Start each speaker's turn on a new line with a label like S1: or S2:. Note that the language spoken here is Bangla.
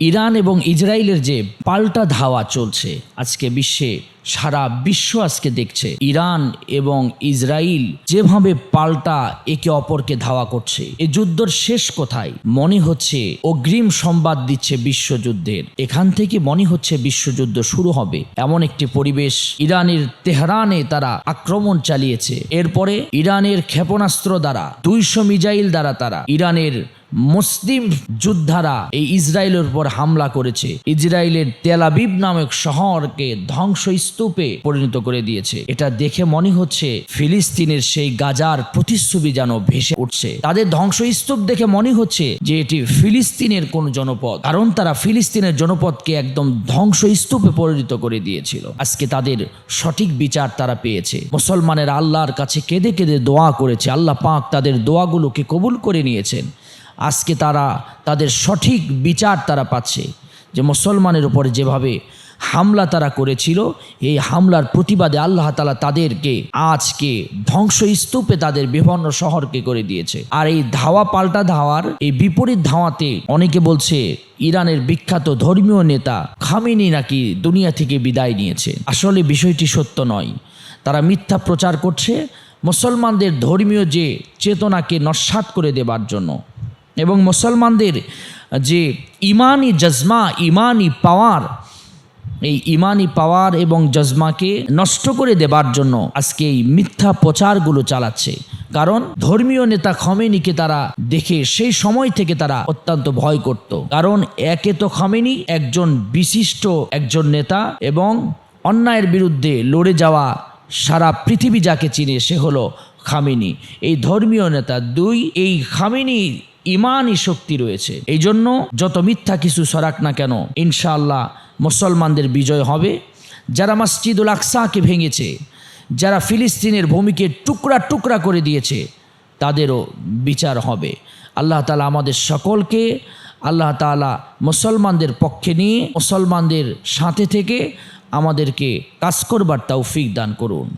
S1: ইরান এবং ইসরায়েলের যে পাল্টা ধাওয়া চলছে, আজকে বিশ্বে, সারা বিশ্ব আজকে দেখছে, ইরান এবং ইসরায়েল যেভাবে পাল্টা একে অপরকে ধাওয়া করছে, এ যুদ্ধর শেষ কোথায়? মনে হচ্ছে অগ্রিম সংবাদ দিচ্ছে বিশ্বযুদ্ধের। এখান থেকে মনে হচ্ছে বিশ্বযুদ্ধ শুরু হবে। এমন একটি পরিবেশ ইরানের তেহরানে তারা আক্রমণ চালিয়েছে। এরপরে ইরানের ক্ষেপণাস্ত্র দ্বারা, দুইশো মিজাইল দ্বারা তারা ইরানের মুসলিম যোদ্ধারা এই ইসরায়েলের উপর হামলা করেছে। ইসরায়েলের তেলাবিব নামক শহরকে ধ্বংসস্তূপে পরিণত করে দিয়েছে। এটা দেখে মনে হচ্ছে ফিলিস্তিনের সেই গাজার প্রতিচ্ছবি যেন ভেসে উঠছে। তাদের ধ্বংসস্তূপ দেখে মনে হচ্ছে যে এটি ফিলিস্তিনের কোন জনপদ, কারণ তারা ফিলিস্তিনের জনপদকে একদম ধ্বংসস্তূপে পরিণত করে দিয়েছিল। আজকে তাদের সঠিক বিচার তারা পেয়েছে। মুসলমানের আল্লাহর কাছে কেঁদে কেঁদে দোয়া করেছে। আল্লাহ পাক তাদের দোয়াগুলোকে কবুল করে নিয়েছেন। আজকে তারা, তাদের সঠিক বিচার তারা পাচ্ছে। যে মুসলমানের উপরে যেভাবে হামলা তারা করেছিল, এই হামলার প্রতিবাদে আল্লাহ তালা তাদেরকে আজকে ধ্বংসস্তূপে তাদের বিভিন্ন শহরকে করে দিয়েছে। আর এই ধাওয়া পাল্টা ধাওয়ার, এই বিপরীত ধাওয়াতে অনেকে বলছে, ইরানের বিখ্যাত ধর্মীয় নেতা খামিনি নাকি দুনিয়া থেকে বিদায় নিয়েছে। আসলে বিষয়টি সত্য নয়। তারা মিথ্যা প্রচার করছে মুসলমানদের ধর্মীয় যে চেতনাকে নস্বাত করে দেবার জন্য। এবং মুসলমানদের যে ইমানি জজমা, ইমানি পাওয়ার, এই ইমানি পাওয়ার এবং জজমাকে নষ্ট করে দেবার জন্য আজকে এই মিথ্যা প্রচারগুলো চালাচ্ছে। কারণ ধর্মীয় নেতা খমেনিকে তারা দেখে সেই সময় থেকে তারা অত্যন্ত ভয় করত। কারণ একে তো খমেনি, একজন বিশিষ্ট একজন নেতা এবং অন্যায়ের বিরুদ্ধে লড়ে যাওয়া সারা পৃথিবী যাকে চিনে সে হলো খামিনি। এই ধর্মীয় নেতা দুই, এই খামিনি ইমানই শক্তি রয়েছে। এই জন্য যত মিথ্যা কিছু সরাক না কেন, ইনশাআল্লাহ মুসলমানদের বিজয় হবে। যারা মসজিদুল আকসাকে ভেঙেছে, যারা ফিলিস্তিনের ভূমিকে টুকরা টুকরা করে দিয়েছে, তাদেরও বিচার হবে। আল্লাহ তালা আমাদের সকলকে, আল্লাহ তালা মুসলমানদের পক্ষে নিয়ে, মুসলমানদের সাথে থেকে আমাদেরকে কাজ করবার তৌফিক দান করুন।